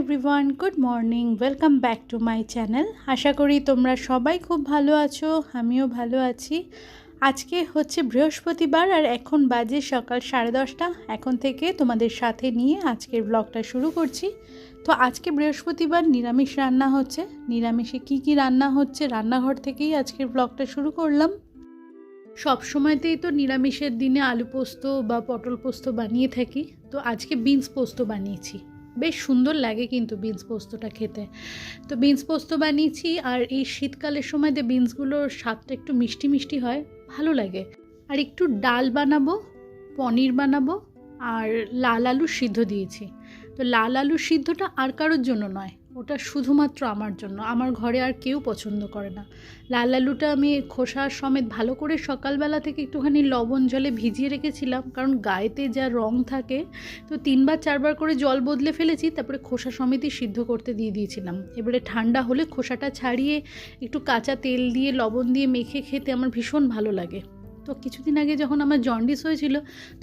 Everyone good morning welcome back to my channel আশা করি তোমরা সবাই খুব ভালো আছো, আমিও ভালো আছি। আজকে হচ্ছে বৃহস্পতিবার আর এখন বাজে সকাল সাড়ে দশটা। এখন থেকে তোমাদের সাথে নিয়ে আজকের ব্লগটা শুরু করছি। তো আজকে বৃহস্পতিবার নিরামিষ রান্না হচ্ছে। নিরামিষে কি কি রান্না হচ্ছে রান্নাঘর থেকেই আজকের ব্লগটা শুরু করলাম। সব সময়তেই তো নিরামিষের দিনে আলু পোস্ত বা পটল পোস্ত বানিয়ে থাকি। তো আজকে বিনস পোস্ত বানিয়েছি। বেশ সুন্দর লাগে কিন্তু বিনস পোস্তটা খেতে। তো বিনস পোস্ত বানিয়েছি আর এই শীতকালের সময় যে বিনসগুলোর স্বাদটা একটু মিষ্টি মিষ্টি হয়, ভালো লাগে। আর একটু ডাল বানাবো, পনির বানাবো আর লাল আলু সিদ্ধ দিয়েছি। তো লাল আলু সিদ্ধটা আর কারোর জন্য নয় ওটা শুধুমাত্র আমার জন্য। আমার ঘরে আর কেউ পছন্দ করে না। লাল আলুটা আমি খোসা সমেত ভালো করে সকালবেলা থেকে একটুখানি লবণ জলে ভিজিয়ে রেখেছিলাম, কারণ গায়েতে যা রং থাকে, তো তিনবার চারবার করে জল বদলে ফেলেছি, তারপরে খোসা সমেতই সিদ্ধ করতে দিয়ে দিয়েছিলাম। এবারে ঠান্ডা হলে খোসাটা ছাড়িয়ে একটু কাঁচা তেল দিয়ে লবণ দিয়ে মেখে খেতে আমার ভীষণ ভালো লাগে। তো কিছুদিন আগে যখন আমার জন্ডিস হয়েছিল,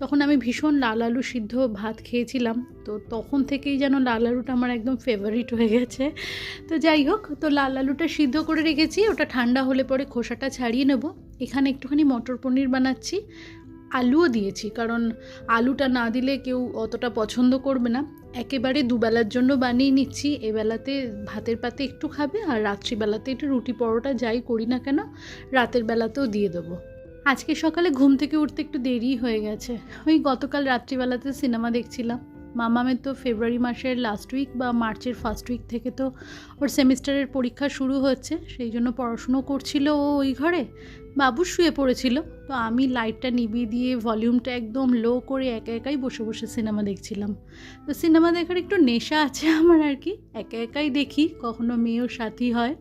তখন আমি ভীষণ লাল আলু সিদ্ধ ভাত খেয়েছিলাম। তো তখন থেকেই যেন লাল আলুটা আমার একদম ফেভারিট হয়ে গেছে। তো যাই হোক, তো লাল আলুটা সিদ্ধ করে রেখেছি, ওটা ঠান্ডা হলে পরে খোসাটা ছাড়িয়ে নেব। এখানে একটুখানি মটর পনির বানাচ্ছি, আলুও দিয়েছি, কারণ আলুটা না দিলে কেউ অতটা পছন্দ করবে না। একেবারে দুবেলার জন্য বানিয়ে নিচ্ছি, এবেলাতে ভাতের পাতে একটু খাবে, আর রাত্রিবেলাতে একটু রুটি পরোটা যাই করি না কেন, রাতের বেলাতেও দিয়ে দেবো। আজকে সকালে ঘুম থেকে উঠতে একটু দেরি হয়ে গেছে। ওই গতকাল রাত্রিবেলাতে সিনেমা দেখছিলাম। মামামের তো ফেব্রুয়ারি মাসের লাস্ট উইক বা মার্চের ফার্স্ট উইক থেকে তো ওর সেমিস্টারের পরীক্ষা শুরু হচ্ছে, সেই জন্য পড়াশুনো করছিল ও ওই ঘরে। বাবু শুয়ে পড়েছিল। তো আমি লাইটটা নিভিয়ে দিয়ে ভলিউমটা একদম লো করে একা একাই বসে বসে সিনেমা দেখছিলাম। তো সিনেমা দেখার একটু নেশা আছে আমার আর কি। একা একাই দেখি, কখনো মেয়েও সাথী হয়।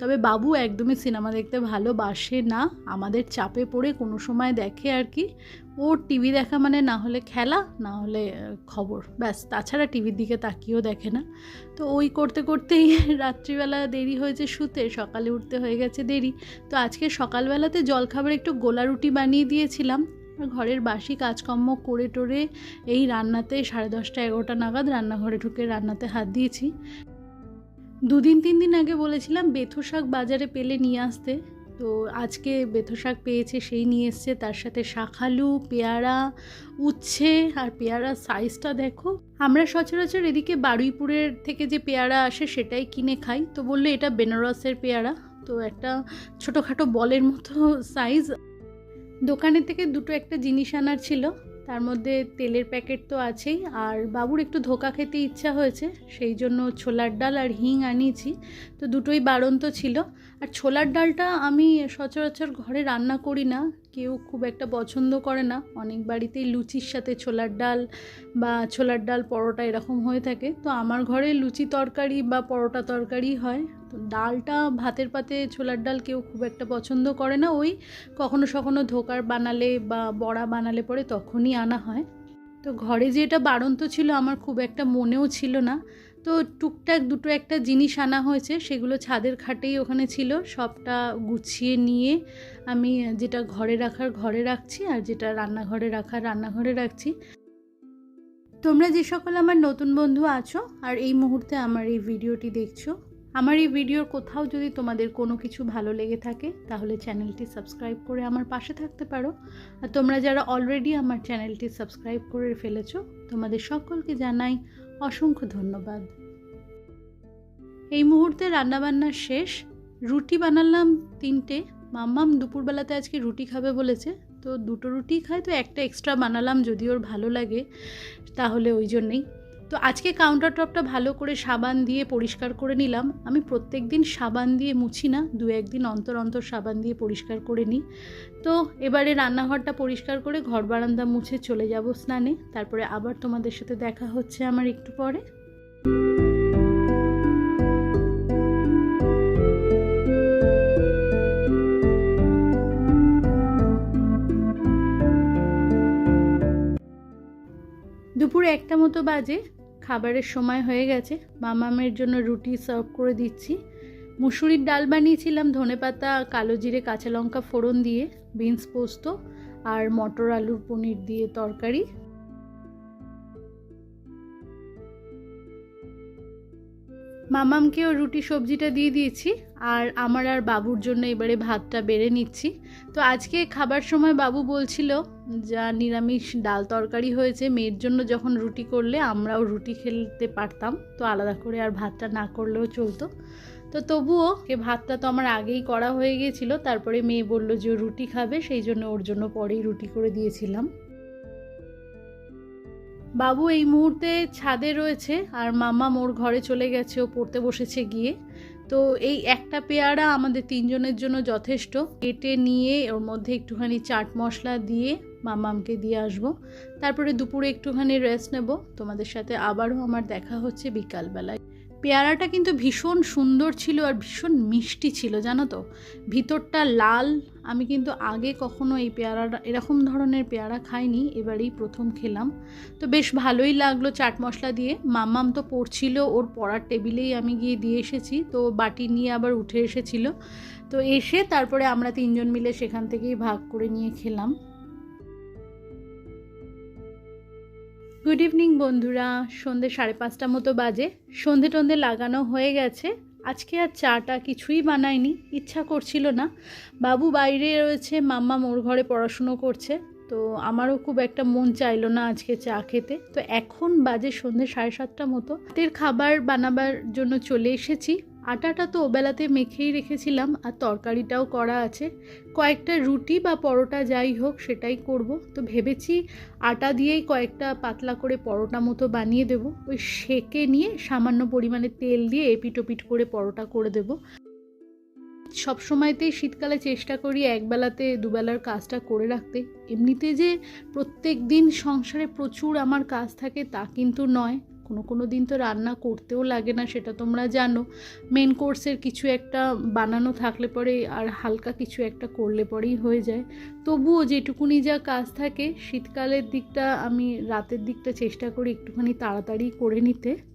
তবে বাবু একদমই সিনেমা দেখতে ভালোবাসে না। আমাদের চাপে পড়ে কোনো সময় দেখে আর কি। ওর টিভি দেখা মানে না হলে খেলা, না হলে খবর। ব্যাস, তাছাড়া টিভির দিকে তাকিয়েও দেখে না। তো ওই করতে করতেই রাত্রিবেলা দেরি হয়েছে শুতে, সকালে উঠতে হয়ে গেছে দেরি। তো আজকে সকালবেলাতে জলখাবার একটু গোলা রুটি বানিয়ে দিয়েছিলাম। ঘরের বাসি কাজকর্ম করে টোরে এই রান্নাতে সাড়ে দশটা এগারোটা নাগাদ রান্নাঘরে ঢুকে রান্নাতে হাত দিয়েছি। দুদিন তিন দিন আগে বলেছিলাম, বেথু শাক বাজারে পেলে নিয়ে আসতে। তো আজকে বেথো শাক পেয়েছে, সেই নিয়ে এসছে। তার সাথে শাখালু পেয়ারা, উচ্ছে আর পেয়ারার সাইজটা দেখো। আমরা সচরাচর এদিকে বারুইপুরের থেকে যে পেয়ারা আসে সেটাই কিনে খাই। তো বলল এটা বেনারসের পেয়ারা। তো একটা ছোটোখাটো বলের মতো সাইজ দোকানের থেকে দুটো একটা জিনিস আনার ছিল। তার মধ্যে তেলের প্যাকেট তো আছেই, আর বাবুর একটু ধোকা খেতে ইচ্ছা হয়েছে, সেই জন্য ছোলার ডাল আর হিং আনিয়েছি। তো দুটোই বাড়ন্ত ছিল। আর ছোলার ডালটা আমি সচরাচর ঘরে রান্না করি না, কেউ খুব একটা পছন্দ করে না। অনেক বাড়িতেই লুচির সাথে ছোলার ডাল বা ছোলার ডাল পরোটা এরকম হয়ে থাকে। তো আমার ঘরে লুচি তরকারি বা পরোটা তরকারি হয়। তো ডালটা ভাতের পাতে ছোলার ডাল কেউ খুব একটা পছন্দ করে না। ওই কখনো সখনো ধোকার বানালে বা বড়া বানালে পরে তখনই আনা হয়। তো ঘরে যে এটা বাড়ন্ত ছিল আমার খুব একটা মনেও ছিল না। তো টুকটাক দুটো একটা জিনিস আনা হয়েছে, সেগুলো ছাদের খাটেই ওখানে ছিল। সবটা গুছিয়ে নিয়ে আমি যেটা ঘরে রাখার ঘরে রাখছি আর যেটা রান্নাঘরে রাখার রান্নাঘরে রাখছি। তোমরা যে সকল আমার নতুন বন্ধু আছো আর এই মুহূর্তে আমার এই ভিডিওটি দেখছ আমার এই ভিডিওর কোথাও যদি তোমাদের কোনো কিছু ভালো লেগে থাকে, তাহলে চ্যানেলটি সাবস্ক্রাইব করে আমার পাশে থাকতে পারো। আর তোমরা যারা অলরেডি আমার চ্যানেলটি সাবস্ক্রাইব করে ফেলেছো, তোমাদের সকলকে জানাই অসংখ্য ধন্যবাদ। এই মুহূর্তে রান্নাবান্না শেষ। রুটি বানালাম তিনটে। মাম্মাম দুপুরবেলাতে আজকে রুটি খাবে বলেছে। তো দুটো রুটি খায় তো একটা এক্সট্রা বানালাম যদি ওর ভালো লাগে, তাহলে ওই জন্যেই। তো আজকে কাউন্টার টপটা ভালো করে সাবান দিয়ে পরিষ্কার করে নিলাম। আমি প্রত্যেক দিন সাবান দিয়ে মুছি না, দু একদিন অন্তর অন্তর সাবান দিয়ে পরিষ্কার করে নিই। তো এবারে রান্নাঘরটা পরিষ্কার করে ঘর বারান্দা মুছে চলে যাব স্নানে। তারপরে আবার তোমাদের সাথে দেখা হচ্ছে আমার একটু পরে। দুপুরে একটা মতো বাজে। খাবারের সময় হয়ে গেছে। মামামের জন্য রুটি সার্ভ করে দিচ্ছি। মুসুরির ডাল বানিয়েছিলাম, ধনে পাতা, কালো জিরে, কাঁচা লঙ্কা ফোড়ন দিয়ে, বিনস পোস্ত আর মটর আলুর পনির দিয়ে তরকারি। মামামকেও রুটি সবজিটা দিয়ে দিয়েছি, আর আমার আর বাবুর জন্য এবারে ভাতটা বেড়ে নিচ্ছি। তো আজকে খাবার সময় বাবু বলছিল যা নিরামিষ ডাল তরকারি হয়েছে, মেয়ের জন্য যখন রুটি করলে আমরাও রুটি খেলতে পারতাম, তো আলাদা করে আর ভাতটা না করলেও চলতো। তো তবুও কে ভাতটা তো আমার আগেই করা হয়ে গিয়েছিল, তারপরে মেয়ে বলল যে রুটি খাবে, সেই জন্য ওর জন্য পরেই রুটি করে দিয়েছিলাম। বাবু এই মুহূর্তে ছাদে রয়েছে আর মামা মোর ঘরে চলে গেছে, ও পড়তে বসেছে গিয়ে। তো এই একটা পেয়ারা আমাদের তিনজনের জন্য যথেষ্ট। কেটে নিয়ে ওর মধ্যে একটুখানি চাট মশলা দিয়ে মামামকে দিয়ে আসব। তারপরে দুপুরে একটুখানি রেস্ট নেব। তোমাদের সাথে আবারও আমার দেখা হচ্ছে বিকালবেলায়। পেয়ারাটা কিন্তু ভীষণ সুন্দর ছিল আর ভীষণ মিষ্টি ছিল, জানো তো? ভিতরটা লাল আমি কিন্তু আগে কখনো এই পেয়ারাটা, এরকম ধরনের পেয়ারা খাইনি, এবারেই প্রথম খেলাম। তো বেশ ভালোই লাগল চাট মশলা দিয়ে। মাম্মাম তো পড়ছিল, ওর পড়ার টেবিলেই আমি গিয়ে দিয়ে এসেছি, তো বাটি নিয়ে আবার উঠে এসেছিল। তো এসে তারপরে আমরা তিনজন মিলে সেখান থেকেই ভাগ করে নিয়ে খেলাম। গুড ইভিনিং বন্ধুরা, সন্ধে সাড়ে পাঁচটা মতো বাজে। সন্ধে টন্ধে লাগানো হয়ে গেছে। আজকে আর চাটা কিছুই বানায়নি ইচ্ছা করছিল না। বাবু বাইরে রয়েছে, মাম্মা মোর ঘরে পড়াশুনো করছে, তো আমারও খুব একটা মন চাইলো না আজকে চা খেতে। তো এখন বাজে সন্ধ্যে সাড়ে সাতটা মতো। রাতের খাবার বানাবার জন্য চলে এসেছি। আটাটা তো ওবেলাতে মেখেই রেখেছিলাম আর তরকারিটাও করা আছে। কয়েকটা রুটি বা পরোটা যাই হোক সেটাই করব। তো ভেবেছি আটা দিয়েই কয়েকটা পাতলা করে পরোটা মতো বানিয়ে দেব। ওই সেকে নিয়ে সামান্য পরিমাণে তেল দিয়ে এপিটোপিট করে পরোটা করে দেব। সব সময়তেই শীতকালে চেষ্টা করি একবেলাতে, দুবেলার কাজটা করে রাখতে। এমনিতে যে প্রত্যেক দিন সংসারে প্রচুর আমার কাজ থাকে তা কিন্তু নয়। কোনো কোনো দিন তো রান্না করতেও লাগে না, সেটা তোমরা জানো। মেন কোর্সের কিছু একটা বানানো থাকলে পরে আর হালকা কিছু একটা করলে পরেই হয়ে যায়। তবুও যেটুকুনি যা কাজ থাকে, শীতকালের দিকটা আমি রাতের দিকটা চেষ্টা করি একটুখানি তাড়াতাড়ি করে নিতে।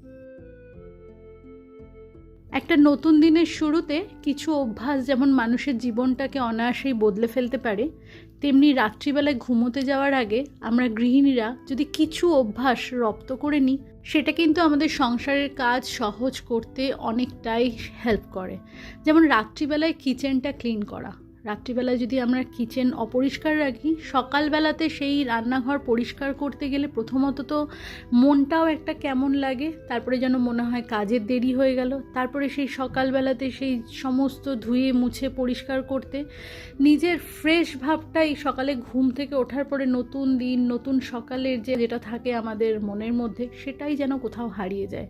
একটা নতুন দিনের শুরুতে কিছু অভ্যাস যেমন মানুষের জীবনটাকে অনায়াসেই বদলে ফেলতে পারে, তেমনি রাত্রিবেলায় ঘুমোতে যাওয়ার আগে আমরা গৃহিণীরা যদি কিছু অভ্যাস রপ্ত করে নিই, সেটা কিন্তু আমাদের সংসারের কাজ সহজ করতে অনেকটাই হেল্প করে। যেমন রাত্রিবেলায় কিচেনটা ক্লিন করা রাত্রিবেলায় যদি আমরা কিচেন অপরিষ্কার রাখি, সকালবেলাতে সেই রান্নাঘর পরিষ্কার করতে গেলে প্রথমত তো মনটাও একটা কেমন লাগে, তারপরে যেন মনে হয় কাজের দেরি হয়ে গেল, তারপরে সেই সকালবেলাতে সেই সমস্ত ধুয়ে মুছে পরিষ্কার করতে, নিজের ফ্রেশ ভাবটাই সকালে ঘুম থেকে ওঠার পরে নতুন দিন, নতুন সকালের যে যেটা থাকে আমাদের মনের মধ্যে, সেটাই যেন কোথাও হারিয়ে যায়।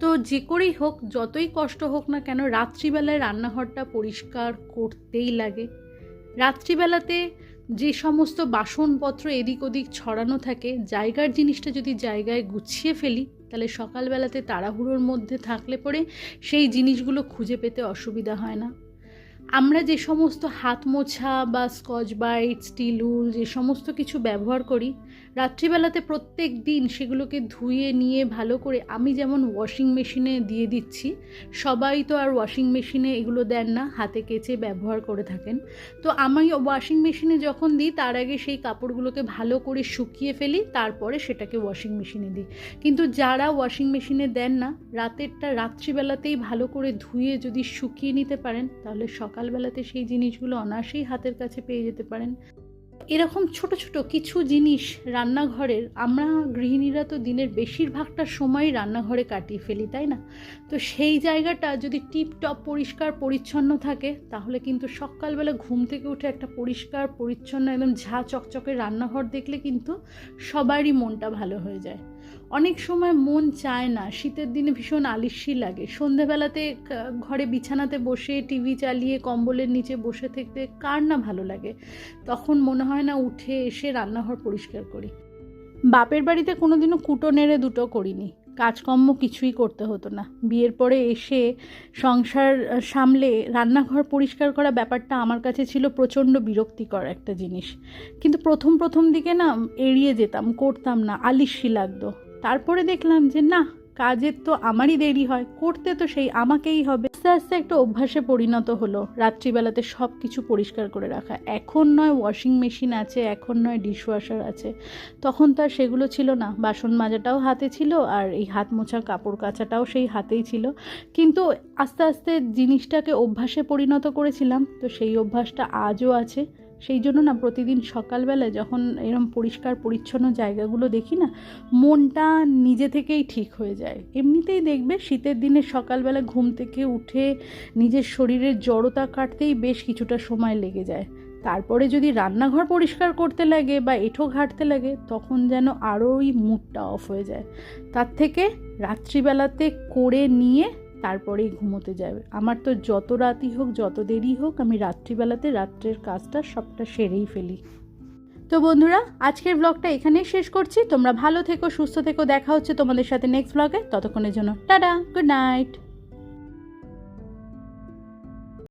তো যে করেই হোক, যতই কষ্ট হোক না কেন, রাত্রিবেলায় রান্নাঘরটা পরিষ্কার করতেই লাগে। রাত্রিবেলাতে যে সমস্ত বাসনপত্র এদিক ওদিক ছড়ানো থাকে, জায়গার জিনিসটা যদি জায়গায় গুছিয়ে ফেলি, তাহলে সকালবেলাতে তাড়াহুড়োর মধ্যে থাকলে পরে সেই জিনিসগুলো খুঁজে পেতে অসুবিধা হয় না। আমরা যে সমস্ত হাত মোছা বা স্কচ বাইট, স্টিল উল, যে সমস্ত কিছু ব্যবহার করি, রাত্রিবেলাতে প্রত্যেক দিন সেগুলোকে ধুয়ে নিয়ে ভালো করে আমি যেমন ওয়াশিং মেশিনে দিয়ে দিচ্ছি, সবাই তো আর ওয়াশিং মেশিনে এগুলো দেন না, হাতে কেচে ব্যবহার করে থাকেন। তো আমি ওয়াশিং মেশিনে যখন দিই, তার আগে সেই কাপড়গুলোকে ভালো করে শুকিয়ে ফেলি, তারপরে সেটাকে ওয়াশিং মেশিনে দিই। কিন্তু যারা ওয়াশিং মেশিনে দেন না, রাতেরটা রাত্রিবেলাতেই ভালো করে ধুয়ে যদি শুকিয়ে নিতে পারেন, তাহলে সকালবেলাতে সেই জিনিসগুলো অনায়াসেই হাতের কাছে পেয়ে যেতে পারেন। এরকম ছোট ছোট কিছু জিনিস রান্নাঘরের, আমরা গৃহিণীরা তো দিনের বেশিরভাগটা সময় রান্নাঘরে কাটিয়ে ফেলি, তাই না? তো সেই জায়গাটা যদি টিপ টপ পরিষ্কার পরিচ্ছন্ন থাকে, তাহলে কিন্তু সকালবেলা ঘুম থেকে উঠে একটা পরিষ্কার পরিচ্ছন্ন, একদম ঝা চকচকে রান্নাঘর দেখলে কিন্তু সবারই মনটা ভালো হয়ে যায়। অনেক সময় মন চায় না, শীতের দিনে ভীষণ আলিস্যি লাগে। সন্ধেবেলাতে ঘরে বিছানাতে বসে টিভি চালিয়ে কম্বলের নিচে বসে থাকতে কার না ভালো লাগে? তখন মনে হয় না উঠে এসে রান্নাঘর পরিষ্কার করি। বাপের বাড়িতে কোনোদিনও কুটো নেড়ে দুটো করিনি। কাজকর্ম কিছুই করতে হতো না। বিয়ের পরে এসে সংসার সামলে রান্নাঘর পরিষ্কার করা ব্যাপারটা আমার কাছে ছিল প্রচণ্ড বিরক্তিকর একটা জিনিস। কিন্তু প্রথম প্রথম দিকে না এড়িয়ে যেতাম, করতাম না আলিশি লাগতো। তারপরে দেখলাম যে না, কাজের তো আমারই দেরি হয়, করতে তো সেই আমাকেই হবে। আস্তে একটা অভ্যাসে পরিণত হলো। রাত্রিবেলাতে সব কিছু পরিষ্কার করে রাখা। এখন নয় ওয়াশিং মেশিন আছে, এখন নয় ডিশওয়াশার আছে। তখন তো আর সেগুলো ছিল না। বাসন মাজাটাও হাতে ছিল আর এই হাত মোছা কাপড় কাচাটাও সেই হাতেই ছিল। কিন্তু আস্তে আস্তে জিনিসটাকে অভ্যাসে পরিণত করেছিলাম। তো সেই অভ্যাসটা আজও আছে। সেই জন্য না প্রতিদিন সকালবেলায় যখন এরম পরিষ্কার, পরিচ্ছন্ন জায়গাগুলো দেখি না, মনটা নিজে থেকেই ঠিক হয়ে যায়। এমনিতেই দেখবে শীতের দিনে সকালবেলা ঘুম থেকে উঠে নিজের শরীরের জড়তা কাটতেই বেশ কিছুটা সময় লেগে যায়। তারপরে যদি রান্নাঘর পরিষ্কার করতে লাগে বা এঁঠো ঘাটতে লাগে, তখন যেন আরোই মুডটা অফ হয়ে যায়। তার থেকে রাত্রিবেলাতে করে নিয়ে তারপরেই ঘুমোতে যাবে। আমার তো যত রাতই হোক, যত দেরি হোক, আমি রাত্রিবেলাতে রাত্রের কাজটা সবটা সেরেই ফেলি। তো বন্ধুরা, আজকের ব্লগটা এখানেই শেষ করছি। তোমরা ভালো থেকো, সুস্থ থেকো। দেখা হচ্ছে তোমাদের সাথে নেক্সট ব্লগে ততক্ষণের জন্য টাটা গুড নাইট